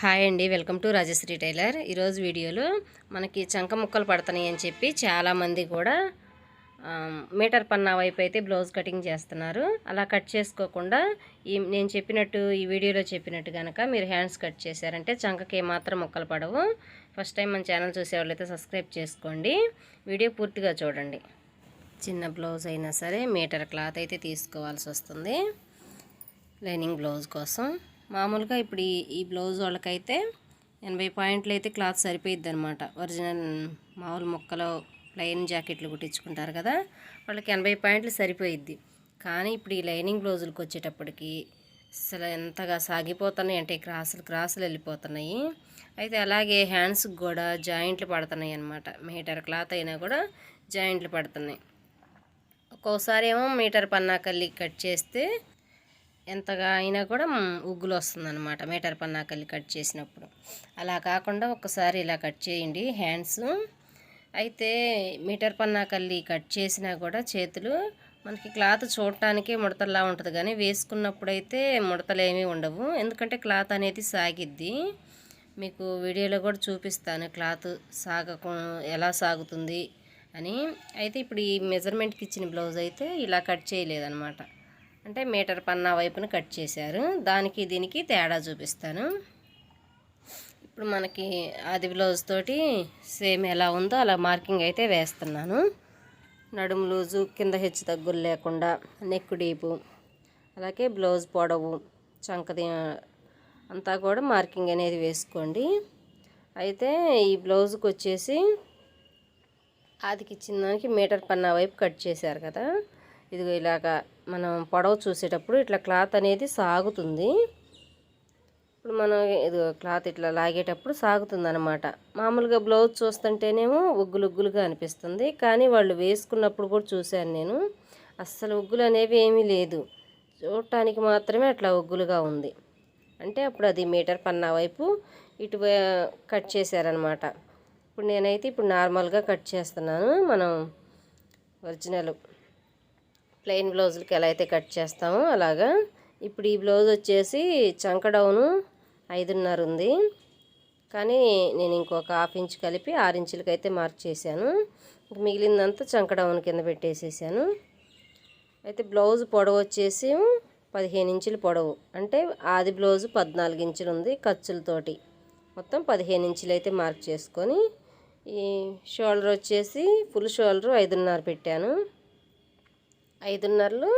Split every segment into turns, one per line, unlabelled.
Hi అండి. Welcome to Rajashree tailor. ఈరోజు వీడియోలో మనకి చంక ముక్కలు పడుతున్నాయి అని చెప్పి చాలామంది కూడా మీటర్ పన్నా వైపు అయితే బ్లౌజ్ కటింగ్ చేస్తున్నారు. అలా కట్ చేసుకోకుండా ఈ నేను చెప్పినట్టు ఈ వీడియోలో చెప్పినట్టు కనుక మీరు హ్యాండ్స్ కట్ చేశారంటే చంకకి ఏమాత్రం ముక్కలు పడవు. ఫస్ట్ టైం మన ఛానల్ చూసేవాళ్ళైతే సబ్స్క్రైబ్ చేసుకోండి. వీడియో పూర్తిగా చూడండి. చిన్న బ్లౌజ్ అయినా సరే మీటర్ క్లాత్ అయితే తీసుకోవాల్సి వస్తుంది. లైనింగ్ బ్లౌజ్ కోసం. మామూలుగా ఇప్పుడు ఈ ఈ బ్లౌజ్ వాళ్ళకైతే ఎనభై పాయింట్లు అయితే క్లాత్ సరిపోయిద్ది అనమాట ఒరిజినల్ మామూలు ముక్కలు ప్లెయిన్ జాకెట్లు కుట్టించుకుంటారు కదా వాళ్ళకి ఎనభై పాయింట్లు సరిపోయిద్ది. కానీ ఇప్పుడు ఈ లైనింగ్ బ్లౌజులకు వచ్చేటప్పటికి అసలు ఎంతగా సాగిపోతున్నాయి అంటే క్రాసులు క్రాసులు వెళ్ళిపోతున్నాయి. అయితే అలాగే హ్యాండ్స్కి కూడా జాయింట్లు పడుతున్నాయి అనమాట మీటర్ క్లాత్ అయినా కూడా జాయింట్లు పడుతున్నాయి. ఒక్కోసారి ఏమో మీటర్ పన్నాకల్లి కట్ చేస్తే ఎంతగా అయినా కూడా ఉగ్గులు వస్తుందన్నమాట మీటర్ పన్నాకల్లి కట్ చేసినప్పుడు. అలా కాకుండా ఒక్కసారి ఇలా కట్ చేయండి హ్యాండ్స్. అయితే మీటర్ పన్నాకల్లి కట్ చేసినా కూడా చేతులు మనకి క్లాత్ చూడటానికే ముడతల్లా ఉంటుంది. కానీ వేసుకున్నప్పుడు అయితే ముడతలు ఏమీ ఉండవు. ఎందుకంటే క్లాత్ అనేది సాగిద్ది. మీకు వీడియోలో కూడా చూపిస్తాను క్లాత్ సాగకు ఎలా సాగుతుంది అని. అయితే ఇప్పుడు ఈ మెజర్మెంట్కి ఇచ్చిన బ్లౌజ్ అయితే ఇలా కట్ చేయలేదన్నమాట. అంటే మీటర్ పన్నా వైపున కట్ చేశారు. దానికి దీనికి తేడా చూపిస్తాను. ఇప్పుడు మనకి అది బ్లౌజ్ తోటి సేమ్ ఎలా ఉందో అలా మార్కింగ్ అయితే వేస్తున్నాను. నడుము లూజు కింద హెచ్చు తగ్గులు లేకుండా నెక్ డీపు అలాగే బ్లౌజ్ పొడవు చంకది అంతా కూడా మార్కింగ్ అనేది వేసుకోండి. అయితే ఈ బ్లౌజ్కి వచ్చేసి ఆదికి ఇచ్చిన దానికి మీటర్ పన్నా వైపు కట్ చేశారు కదా. ఇదిగో ఇలాగా మనం పొడవు చూసేటప్పుడు ఇట్లా క్లాత్ అనేది సాగుతుంది. ఇప్పుడు మనం ఇది క్లాత్ ఇట్లా లాగేటప్పుడు సాగుతుంది అనమాట మామూలుగా బ్లౌజ్ చూస్తుంటేనేమో ఉగ్గులు ఉగ్గులుగా అనిపిస్తుంది. కానీ వాళ్ళు వేసుకున్నప్పుడు కూడా చూశాను నేను. అస్సలు ఉగ్గులు అనేవి ఏమీ లేదు. చూడటానికి మాత్రమే అట్లా ఉగ్గులుగా ఉంది. అంటే అప్పుడు అది మీటర్ పన్నా వైపు ఇటు కట్ చేశారనమాట ఇప్పుడు నేనైతే ఇప్పుడు నార్మల్గా కట్ చేస్తున్నాను. మనం ఒరిజినల్ ప్లెయిన్ బ్లౌజులకి ఎలా అయితే కట్ చేస్తామో అలాగా. ఇప్పుడు ఈ బ్లౌజ్ వచ్చేసి చంక డౌను ఐదున్నర ఉంది. కానీ నేను ఇంకొక హాఫ్ ఇంచ్ కలిపి ఆరు ఇంచులకి అయితే మార్క్ చేశాను. మిగిలిందంతా చంక డౌన్ కింద పెట్టేసేసాను. అయితే బ్లౌజ్ పొడవు వచ్చేసి పదిహేను ఇంచులు పొడవు. అంటే ఆది బ్లౌజ్ పద్నాలుగు ఇంచులు ఉంది ఖర్చులతోటి. మొత్తం పదిహేను ఇంచులు అయితే మార్క్ చేసుకొని ఈ షోల్డర్ వచ్చేసి ఫుల్ షోల్డర్ ఐదున్నర పెట్టాను. ఐదున్నరలు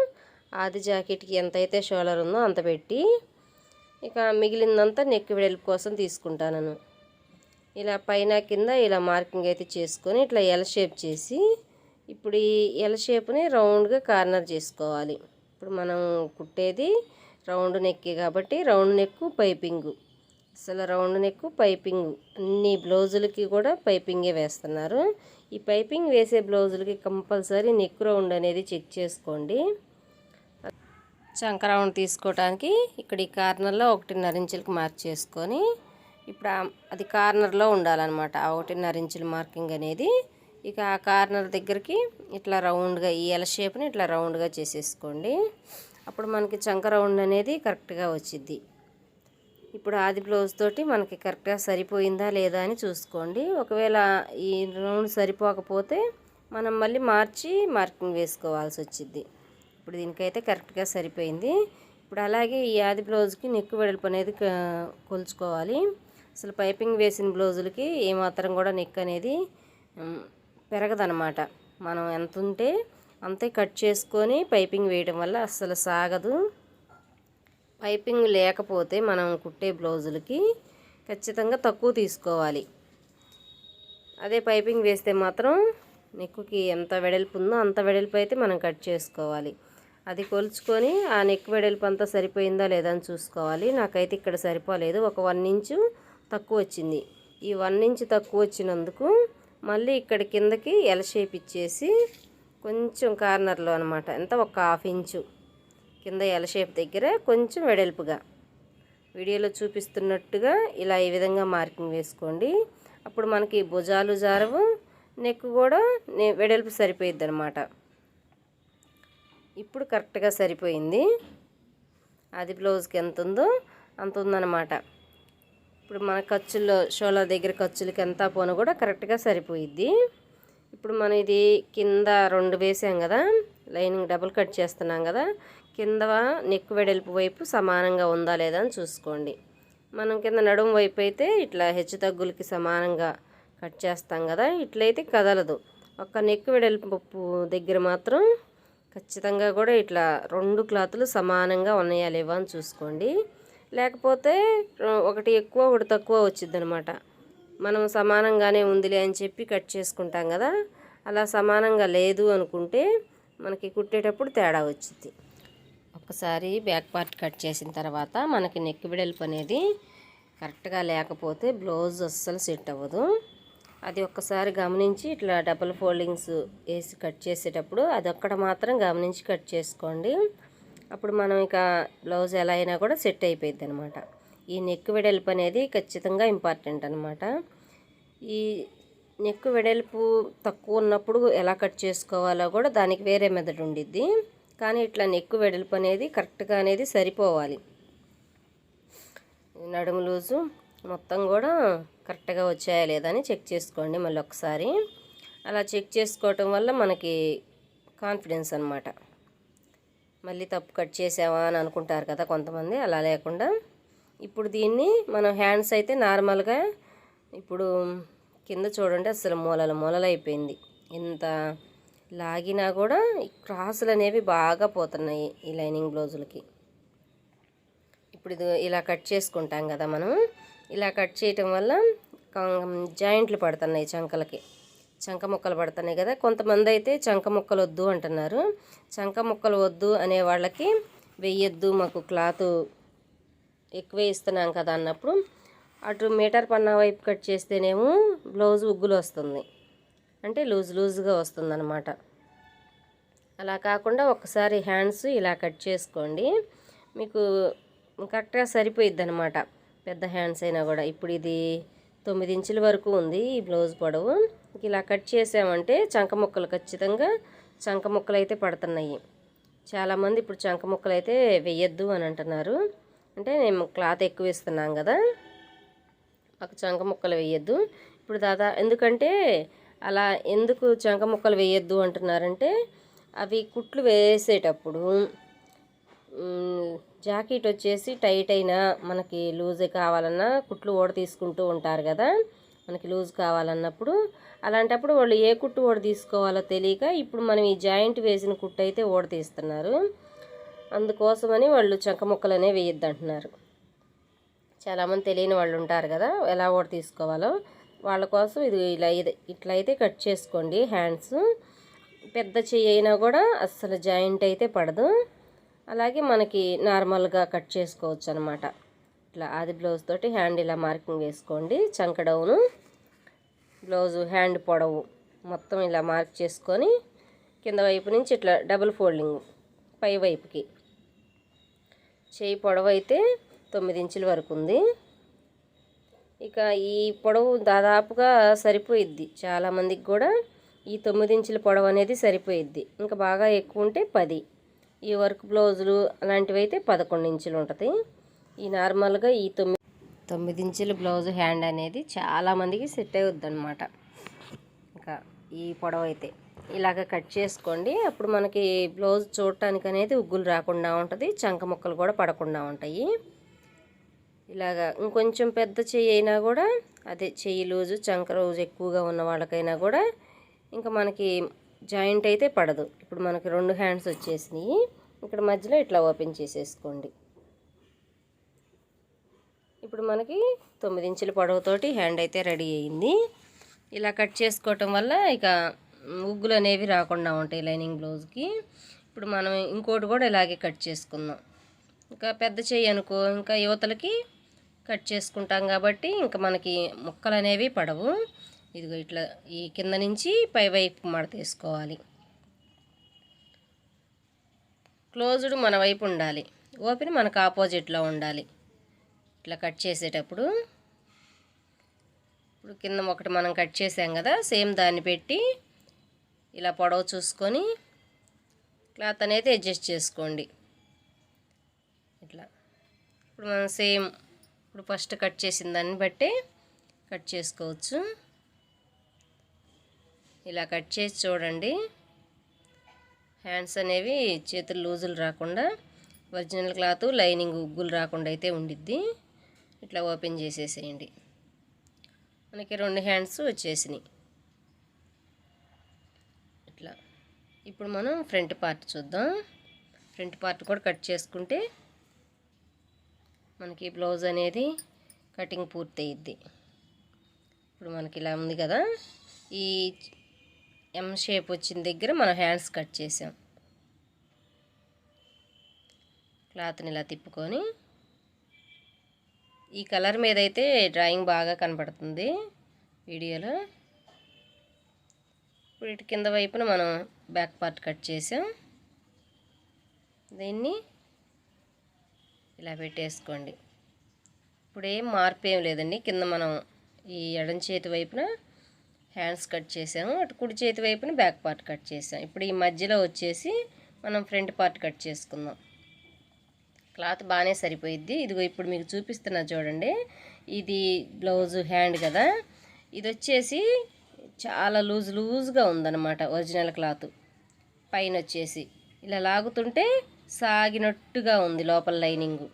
ఆది జాకెట్కి ఎంత అయితే షోలర్ ఉందో అంత పెట్టి ఇక మిగిలిందంతా నెక్ వెడల్పు కోసం తీసుకుంటాను ఇలా పైన కింద ఇలా మార్కింగ్ అయితే చేసుకొని ఇట్లా ఎల్ షేప్ చేసి ఇప్పుడు ఈ ఎల్ షేప్ని రౌండ్గా కార్నర్ చేసుకోవాలి. ఇప్పుడు మనం కుట్టేది రౌండ్ నెక్కే కాబట్టి రౌండ్ నెక్ పైపింగు. అసలు రౌండ్ నెక్ పైపింగ్. అన్ని బ్లౌజులకి కూడా పైపింగే వేస్తున్నారు. ఈ పైపింగ్ వేసే బ్లౌజులకి కంపల్సరీ నెక్ రౌండ్ అనేది చెక్ చేసుకోండి. చంక రౌండ్ తీసుకోవడానికి ఇక్కడ ఈ కార్నర్లో ఒకటిన్నర ఇంచులకు మార్క్ చేసుకొని ఇప్పుడు అది కార్నర్లో ఉండాలన్నమాట. ఆ ఒకటిన్నర ఇంచుల మార్కింగ్ అనేది. ఇక ఆ కార్నర్ దగ్గరికి ఇట్లా రౌండ్గా ఈ ఎల షేప్ని ఇట్లా రౌండ్గా చేసేసుకోండి. అప్పుడు మనకి చంక రౌండ్ అనేది కరెక్ట్గా వచ్చిద్ది. ఇప్పుడు ఆది బ్లౌజ్ తోటి మనకి కరెక్ట్గా సరిపోయిందా లేదా అని చూసుకోండి. ఒకవేళ ఈ రౌండ్ సరిపోకపోతే మనం మళ్ళీ మార్చి మార్కింగ్ వేసుకోవాల్సి వచ్చింది ఇప్పుడు దీనికైతే కరెక్ట్గా సరిపోయింది. ఇప్పుడు అలాగే ఈ ఆది బ్లౌజ్కి నెక్ వెడల్పు అనేది కొలుచుకోవాలి. అసలు పైపింగ్ వేసిన బ్లౌజులకి ఏమాత్రం కూడా నెక్ అనేది పెరగదనమాట మనం ఎంత ఉంటే అంతే కట్ చేసుకొని పైపింగ్ వేయడం వల్ల అస్సలు సాగదు. పైపింగ్ లేకపోతే మనం కుట్టే బ్లౌజులకి ఖచ్చితంగా తక్కువ తీసుకోవాలి. అదే పైపింగ్ వేస్తే మాత్రం నెక్కుకి ఎంత వెడల్పు ఉందో అంత వెడల్పు అయితే మనం కట్ చేసుకోవాలి. అది కొలుచుకొని ఆ నెక్ వెడల్పు అంతా సరిపోయిందా లేదా అని చూసుకోవాలి. నాకైతే ఇక్కడ సరిపోలేదు. ఒక వన్ ఇంచు తక్కువ వచ్చింది. ఈ వన్ ఇంచు తక్కువ వచ్చినందుకు మళ్ళీ ఇక్కడ కిందకి ఎల్ షేప్ ఇచ్చేసి కొంచెం కార్నర్లో అనమాట ఎంత? ఒక హాఫ్ ఇంచు. కింద ఎల షేప్ దగ్గర కొంచెం వెడల్పుగా. వీడియోలో చూపిస్తున్నట్టుగా ఇలా ఈ విధంగా మార్కింగ్ వేసుకోండి. అప్పుడు మనకి భుజాలు జారవు నెక్ కూడా నే- వెడల్పు సరిపోయిద్ది అనమాట ఇప్పుడు కరెక్ట్గా సరిపోయింది. అది బ్లౌజ్కి ఎంత ఉందో అంత ఉందన్నమాట. ఇప్పుడు మన ఖర్చుల్లో షోలా దగ్గర ఖర్చులకి ఎంత పోను కూడా కరెక్ట్గా సరిపోయిద్ది. ఇప్పుడు మనం ఇది కింద రెండు వేసాం కదా లైనింగ్ డబుల్ కట్ చేస్తున్నాం కదా కింద నెక్ వెడల్పు వైపు సమానంగా ఉందా లేదా అని చూసుకోండి. మనం కింద నడుము వైపు అయితే ఇట్లా హెచ్చు తగ్గులకి సమానంగా కట్ చేస్తాం కదా ఇట్లయితే కదలదు. ఒక్క నెక్ వెడల్పు దగ్గర మాత్రం ఖచ్చితంగా కూడా ఇట్లా రెండు క్లాతులు సమానంగా ఉన్నాయా లేవా అని చూసుకోండి. లేకపోతే ఒకటి ఎక్కువ ఒకటి తక్కువ వచ్చింది అనమాట మనం సమానంగానే ఉందిలే అని చెప్పి కట్ చేసుకుంటాం కదా అలా సమానంగా లేదు అనుకుంటే మనకి కుట్టేటప్పుడు తేడా వచ్చింది ఒకసారి బ్యాక్ పార్ట్ కట్ చేసిన తర్వాత మనకి నెక్ విడల్పు అనేది కరెక్ట్గా లేకపోతే బ్లౌజ్ అస్సలు సెట్ అవ్వదు. అది ఒక్కసారి గమనించి ఇట్లా డబుల్ ఫోల్డింగ్స్ వేసి కట్ చేసేటప్పుడు అది ఒక్కడ మాత్రం గమనించి కట్ చేసుకోండి. అప్పుడు మనం ఇక బ్లౌజ్ ఎలా అయినా కూడా సెట్ అయిపోయింది అనమాట ఈ నెక్ వెడల్పు అనేది ఖచ్చితంగా ఇంపార్టెంట్ అనమాట ఈ నెక్ వెడల్పు తక్కువ ఉన్నప్పుడు ఎలా కట్ చేసుకోవాలో కూడా దానికి వేరే మెథడ్ ఉండిద్ది. కానీ ఇట్లా నెక్కు వెడల్పు అనేది కరెక్ట్గా అనేది సరిపోవాలి. నడుము లూజు మొత్తం కూడా కరెక్ట్గా వచ్చాయా లేదా అని చెక్ చేసుకోండి మళ్ళీ ఒకసారి. అలా చెక్ చేసుకోవటం వల్ల మనకి కాన్ఫిడెన్స్ అనమాట మళ్ళీ తప్పు కట్ చేసావా అని అనుకుంటారు కదా కొంతమంది అలా లేకుండా. ఇప్పుడు దీన్ని మనం హ్యాండ్స్ అయితే నార్మల్గా ఇప్పుడు కింద చూడండి అసలు మూలలు మూలలు అయిపోయింది. ఇంత లాగినా కూడా క్రాసులు అనేవి బాగా పోతున్నాయి ఈ లైనింగ్ బ్లౌజులకి. ఇప్పుడు ఇది ఇలా కట్ చేసుకుంటాం కదా మనం. ఇలా కట్ చేయటం వల్ల జాయింట్లు పడుతున్నాయి చంకలకి. చంక ముక్కలు పడుతున్నాయి కదా. కొంతమంది అయితే చంక ముక్కలు వద్దు అంటున్నారు. చంక ముక్కలు వద్దు అనే వాళ్ళకి వెయ్యొద్దు మాకు క్లాత్ ఎక్కువే ఇస్తున్నాం కదా అన్నప్పుడు అటు మీటర్ పన్నా వైపు కట్ చేస్తేనేమో బ్లౌజ్ ఉగ్గులు వస్తుంది. అంటే లూజ్ లూజ్గా వస్తుందన్నమాట. అలా కాకుండా ఒకసారి హ్యాండ్స్ ఇలా కట్ చేసుకోండి. మీకు కరెక్ట్గా సరిపోయిద్ది అనమాట పెద్ద హ్యాండ్స్ అయినా కూడా. ఇప్పుడు ఇది తొమ్మిది ఇంచుల వరకు ఉంది ఈ బ్లౌజ్ పొడవు. ఇలా కట్ చేసామంటే చంక ముక్కలు ఖచ్చితంగా చంక ముక్కలు అయితే పడుతున్నాయి చాలామంది ఇప్పుడు చంక ముక్కలు అయితే వెయ్యొద్దు అని అంటున్నారు. అంటే మేము క్లాత్ ఎక్కువ ఇస్తున్నాం కదా. మాకు చంక ముక్కలు వేయద్దు. ఇప్పుడు దాదా ఎందుకంటే అలా ఎందుకు చంక ముక్కలు వేయద్దు అంటున్నారంటే అవి కుట్లు వేసేటప్పుడు జాకెట్ వచ్చేసి టైట్ అయినా మనకి లూజ్ కావాలన్నా కుట్లు ఓడ తీసుకుంటూ ఉంటారు కదా మనకి లూజ్ కావాలన్నప్పుడు. అలాంటప్పుడు వాళ్ళు ఏ కుట్టు ఓడ తీసుకోవాలో తెలియక ఇప్పుడు మనం ఈ జాయింట్ వేసిన కుట్టు అయితే ఓడ తీస్తున్నారు. అందుకోసమని వాళ్ళు చంక ముక్కలు అనేవి వేయొద్దు అంటున్నారు చాలామంది తెలియని వాళ్ళు ఉంటారు కదా ఎలా ఓడ తీసుకోవాలో. వాళ్ళ కోసం ఇది ఇలా ఇది ఇట్లా అయితే కట్ చేసుకోండి హ్యాండ్స్. పెద్ద చెయ్యి అయినా కూడా అస్సలు జాయింట్ అయితే పడదు. అలాగే మనకి నార్మల్గా కట్ చేసుకోవచ్చు అనమాట ఇట్లా అది బ్లౌజ్ తోటి హ్యాండ్ ఇలా మార్కింగ్ వేసుకోండి చంక డౌను బ్లౌజు హ్యాండ్ పొడవు మొత్తం ఇలా మార్క్ చేసుకొని కింద వైపు నుంచి ఇట్లా డబుల్ ఫోల్డింగ్ పై వైపుకి. చేయి పొడవు అయితే తొమ్మిది ఇంచుల వరకు ఉంది. ఇక ఈ పొడవు దాదాపుగా సరిపోయిద్ది. చాలామందికి కూడా ఈ తొమ్మిది ఇంచుల పొడవు అనేది సరిపోయిద్ది. ఇంకా బాగా ఎక్కువ ఉంటే పది. ఈ వర్క్ బ్లౌజులు అలాంటివి అయితే పదకొండు ఇంచులు ఉంటుంది. ఈ నార్మల్గా ఈ తొమ్మిది తొమ్మిది ఇంచుల బ్లౌజ్ హ్యాండ్ అనేది చాలామందికి సెట్ అవుద్ది అనమాట ఇంకా ఈ పొడవు అయితే ఇలాగ కట్ చేసుకోండి. అప్పుడు మనకి బ్లౌజ్ చూడటానికి అనేది ఉగ్గులు రాకుండా ఉంటుంది. చంక ముక్కలు కూడా పడకుండా ఉంటాయి. ఇలాగా ఇంకొంచెం పెద్ద చెయ్యి అయినా కూడా అదే చెయ్యి లూజు చంక రోజు ఎక్కువగా ఉన్న వాళ్ళకైనా కూడా ఇంకా మనకి జాయింట్ అయితే పడదు. ఇప్పుడు మనకి రెండు హ్యాండ్స్ వచ్చేసినాయి. ఇక్కడ మధ్యలో ఇట్లా ఓపెన్ చేసేసుకోండి. ఇప్పుడు మనకి తొమ్మిది ఇంచుల పొడవుతోటి హ్యాండ్ అయితే రెడీ అయ్యింది ఇలా కట్ చేసుకోవటం వల్ల ఇక ఉగ్గులు అనేవి రాకుండా ఉంటాయి లైనింగ్ బ్లౌజ్కి. ఇప్పుడు మనం ఇంకోటి కూడా ఇలాగే కట్ చేసుకుందాం. ఇంకా పెద్ద చెయ్యి అనుకో ఇంకా యువతలకి కట్ చేసుకుంటాం కాబట్టి ఇంకా మనకి ముక్కలు అనేవి పడవు. ఇదిగో ఇట్లా ఈ కింద నుంచి పై వైపు మడత వేసుకోవాలి. క్లోజ్డ్ మన వైపు ఉండాలి. ఓపెన్ మనకు ఆపోజిట్లో ఉండాలి. ఇట్లా కట్ చేసేటప్పుడు ఇప్పుడు కింద ఒకటి మనం కట్ చేసాం కదా సేమ్ దాన్ని పెట్టి ఇలా పొడవు చూసుకొని క్లాత్ అనేది అడ్జస్ట్ చేసుకోండి. ఇట్లా. ఇప్పుడు మనం సేమ్ ఇప్పుడు ఫస్ట్ కట్ చేసిన దాన్ని బట్టి కట్ చేసుకోవచ్చు. ఇలా కట్ చేసి చూడండి. హ్యాండ్స్ అనేవి చేతులు లూజులు రాకుండా ఒరిజినల్ క్లాత్ లైనింగ్ ఉగ్గులు రాకుండా అయితే ఉండిద్ది. ఇట్లా ఓపెన్ చేసేసేయండి. మనకి రెండు హ్యాండ్స్ వచ్చేసినాయి. ఇట్లా. ఇప్పుడు మనం ఫ్రంట్ పార్ట్ చూద్దాం. ఫ్రంట్ పార్ట్ కూడా కట్ చేసుకుంటే మనకి బ్లౌజ్ అనేది కటింగ్ పూర్తయిద్ది. ఇప్పుడు మనకి ఇలా ఉంది కదా. ఈ ఎం షేప్ వచ్చిన దగ్గర మనం హ్యాండ్స్ కట్ చేసాం. క్లాత్ని ఇలా తిప్పుకొని. ఈ కలర్ మీద అయితే డ్రాయింగ్ బాగా కనపడుతుంది వీడియోలో. ఇప్పుడు ఇటు కింద వైపున మనం బ్యాక్ పార్ట్ కట్ చేసాం. దీన్ని ఇలా పెట్టేసుకోండి. ఇప్పుడు ఏం మార్పు ఏం లేదండి. కింద మనం ఈ ఎడం చేతి వైపున హ్యాండ్స్ కట్ చేసాము. అటు కుడి చేతి వైపున బ్యాక్ పార్ట్ కట్ చేసాం. ఇప్పుడు ఈ మధ్యలో వచ్చేసి మనం ఫ్రంట్ పార్ట్ కట్ చేసుకుందాం. క్లాత్ బాగానే సరిపోయిద్ది. ఇదిగో ఇప్పుడు మీకు చూపిస్తున్నా చూడండి. ఇది బ్లౌజ్ హ్యాండ్ కదా. ఇది వచ్చేసి చాలా లూజ్ లూజ్గా ఉందన్నమాట ఒరిజినల్ క్లాత్. పైన వచ్చేసి ఇలా లాగుతుంటే సాగినట్టుగా ఉంది లోపల లైనింగు.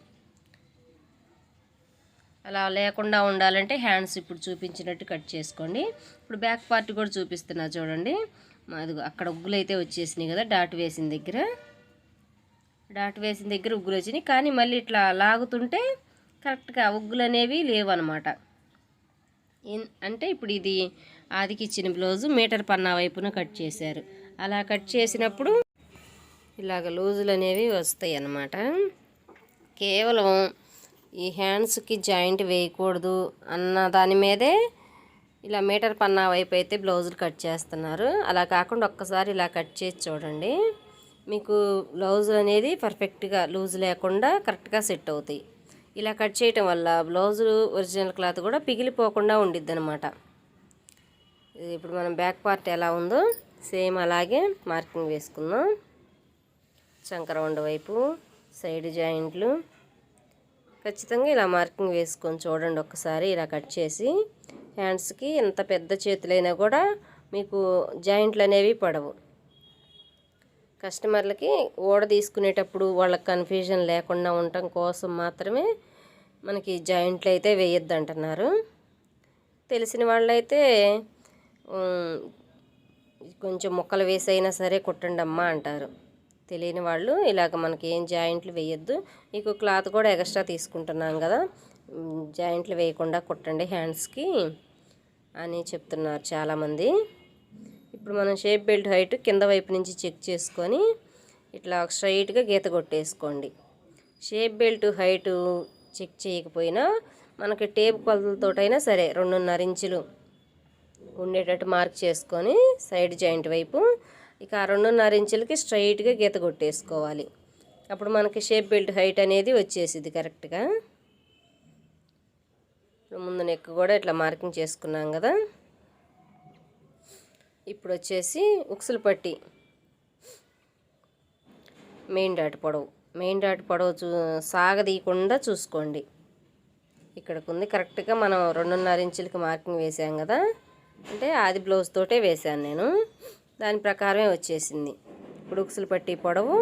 అలా లేకుండా ఉండాలంటే హ్యాండ్స్ ఇప్పుడు చూపించినట్టు కట్ చేసుకోండి. ఇప్పుడు బ్యాక్ పార్ట్ కూడా చూపిస్తున్నా చూడండి. అది అక్కడ ఉగ్గులు అయితే వచ్చేసినాయి కదా డాట్ వేసిన దగ్గర. డాట్ వేసిన దగ్గర ఉగ్గులు వచ్చినాయి. కానీ మళ్ళీ ఇట్లా లాగుతుంటే కరెక్ట్గా ఉగ్గులు అనేవి లేవన్నమాట. అంటే ఇప్పుడు ఇది ఆదికి ఇచ్చిన బ్లౌజు మీటర్ పన్నా వైపున కట్ చేశారు. అలా కట్ చేసినప్పుడు ఇలాగ లూజులు అనేవి వస్తాయి అన్నమాట. కేవలం ఈ హ్యాండ్స్కి జాయింట్ వేయకూడదు అన్న దాని మీదే ఇలా మీటర్ పన్నా వైపు అయితే బ్లౌజులు కట్ చేస్తున్నారు. అలా కాకుండా ఒక్కసారి ఇలా కట్ చేసి చూడండి. మీకు బ్లౌజ్ అనేది పర్ఫెక్ట్గా లూజ్ లేకుండా కరెక్ట్గా సెట్ అవుతాయి. ఇలా కట్ చేయటం వల్ల బ్లౌజు ఒరిజినల్ క్లాత్ కూడా పిగిలిపోకుండా ఉండిద్ది అనమాట ఇప్పుడు మనం బ్యాక్ పార్ట్ ఎలా ఉందో సేమ్ అలాగే మార్కింగ్ వేసుకుందాం. చంకరవండ వైపు సైడ్ జాయింట్లు. ఖచ్చితంగా ఇలా మార్కింగ్ వేసుకొని చూడండి ఒక్కసారి ఇలా కట్ చేసి. హ్యాండ్స్కి ఎంత పెద్ద చేతులైనా కూడా మీకు జాయింట్లు అనేవి పడవు. కస్టమర్లకి ఓడ తీసుకునేటప్పుడు వాళ్ళకి కన్ఫ్యూజన్ లేకుండా ఉండటం కోసం మాత్రమే మనకి జాయింట్లు అయితే వేయొద్దు అంటున్నారు తెలిసిన వాళ్ళైతే కొంచెం ముక్కలు వేసైనా సరే కుట్టండి అమ్మా అంటారు. తెలియని వాళ్ళు ఇలాగ మనకి ఏం జాయింట్లు వేయొద్దు. మీకు క్లాత్ కూడా ఎక్స్ట్రా తీసుకుంటున్నాం కదా. జాయింట్లు వేయకుండా కుట్టండి హ్యాండ్స్కి అని చెప్తున్నారు చాలామంది. ఇప్పుడు మనం షేప్ బెల్ట్ హైట్ కింద వైపు నుంచి చెక్ చేసుకొని ఇట్లా స్ట్రైట్గా గీత కొట్టేసుకోండి. షేప్ బెల్ట్ హైటు చెక్ చేయకపోయినా మనకి టేప్ కొలతలతోటైనా సరే రెండున్నర ఇంచులు ఉండేటట్టు మార్క్ చేసుకొని సైడ్ జాయింట్ వైపు ఇక ఆ రెండున్నర ఇంచులకి స్ట్రైట్గా గీత కొట్టేసుకోవాలి. అప్పుడు మనకి షేప్ బెల్ట్ హైట్ అనేది వచ్చేసింది కరెక్ట్గా. ముందు నెక్ కూడా ఇట్లా మార్కింగ్ చేసుకున్నాం కదా. ఇప్పుడు వచ్చేసి ఉక్సులు పట్టి మెయిన్ డాట్ పొడవు. మెయిన్ డాట్ పొడవు చూ సాగదీయకుండా చూసుకోండి. ఇక్కడికి ఉంది కరెక్ట్గా మనం రెండున్నర ఇంచులకి మార్కింగ్ వేసాం కదా. అంటే ఆది బ్లౌజ్ తోటే వేసాను నేను. దాని ప్రకారమే వచ్చేసింది. ఇప్పుడు ఉక్సులు పట్టి పొడవు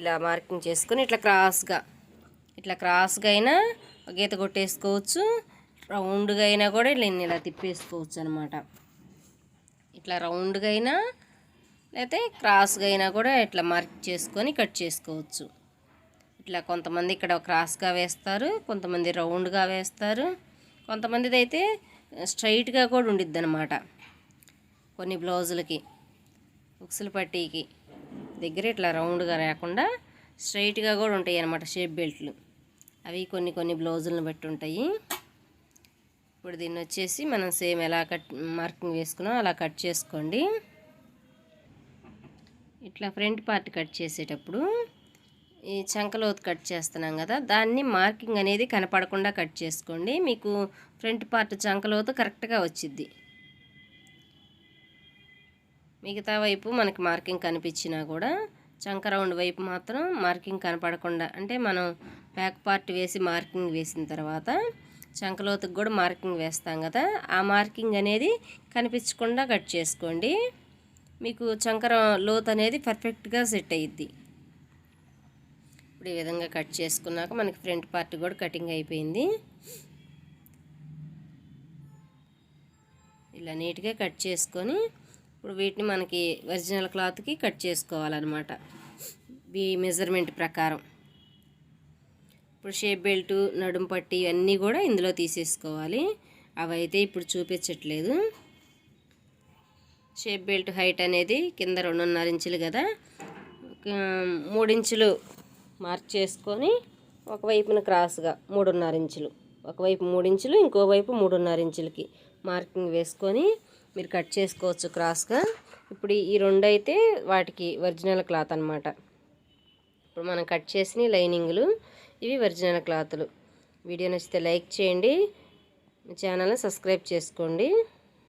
ఇలా మార్కింగ్ చేసుకొని ఇట్లా క్రాస్గా ఇట్లా క్రాస్గా అయినా గీత కొట్టేసుకోవచ్చు. రౌండ్గా అయినా కూడా ఇలా ఇలా తిప్పేసుకోవచ్చు అనమాట ఇట్లా రౌండ్గా అయినా లేకపోతే క్రాస్గా అయినా కూడా ఇట్లా మార్క్ చేసుకొని కట్ చేసుకోవచ్చు. ఇట్లా కొంతమంది ఇక్కడ క్రాస్గా వేస్తారు కొంతమంది రౌండ్గా వేస్తారు. కొంతమందిది అయితే స్ట్రైట్గా కూడా ఉండిద్ది అనమాట కొన్ని బ్లౌజులకి ఉక్సులు పట్టీకి దగ్గర ఇట్లా రౌండ్గా రాకుండా స్ట్రైట్గా కూడా ఉంటాయి అన్నమాట షేప్ బెల్ట్లు. అవి కొన్ని కొన్ని బ్లౌజులను బట్టి ఉంటాయి. ఇప్పుడు దీన్ని వచ్చేసి మనం సేమ్ ఎలా కట్ మార్కింగ్ వేసుకున్నాం అలా కట్ చేసుకోండి. ఇట్లా ఫ్రంట్ పార్ట్ కట్ చేసేటప్పుడు ఈ చంకలోతు కట్ చేస్తున్నాం కదా దాన్ని మార్కింగ్ అనేది కనపడకుండా కట్ చేసుకోండి. మీకు ఫ్రంట్ పార్ట్ చంకలోతు కరెక్ట్గా వచ్చిద్ది. మిగతా వైపు మనకి మార్కింగ్ కనిపించినా కూడా చంక రౌండ్ వైపు మాత్రం మార్కింగ్ కనపడకుండా అంటే మనం బ్యాక్ పార్ట్ వేసి మార్కింగ్ వేసిన తర్వాత చంకలోతుకు కూడా మార్కింగ్ వేస్తాం కదా ఆ మార్కింగ్ అనేది కనిపించకుండా కట్ చేసుకోండి. మీకు చంకర లోత్ అనేది పర్ఫెక్ట్గా సెట్ అయ్యిద్ది ఇప్పుడు ఈ విధంగా కట్ చేసుకున్నాక మనకి ఫ్రంట్ పార్ట్ కూడా కటింగ్ అయిపోయింది. ఇలా నీట్గా కట్ చేసుకొని ఇప్పుడు వీటిని మనకి ఒరిజినల్ క్లాత్కి కట్ చేసుకోవాలన్నమాట. ఈ మెజర్మెంట్ ప్రకారం. ఇప్పుడు షేప్ బెల్ట్ నడుం పట్టి ఇవన్నీ కూడా ఇందులో తీసేసుకోవాలి. అవైతే ఇప్పుడు చూపించట్లేదు. షేప్ బెల్ట్ హైట్ అనేది కింద రెండున్నర ఇంచులు కదా. మూడించులు మార్క్ చేసుకొని ఒకవైపున క్రాస్గా మూడున్నర ఇంచులు. ఒకవైపు మూడించులు ఇంకోవైపు మూడున్నర ఇంచులకి మార్కింగ్ వేసుకొని మీరు కట్ చేసుకోవచ్చు క్రాస్గా. ఇప్పుడు ఈ రెండు అయితే వాటికి ఒరిజినల్ క్లాత్ అనమాట ఇప్పుడు మనం కట్ చేసిన లైనింగ్లు ఇవి ఒరిజినల్ క్లాతులు. వీడియో నచ్చితే లైక్ చేయండి. ఛానల్ని సబ్స్క్రైబ్ చేసుకోండి.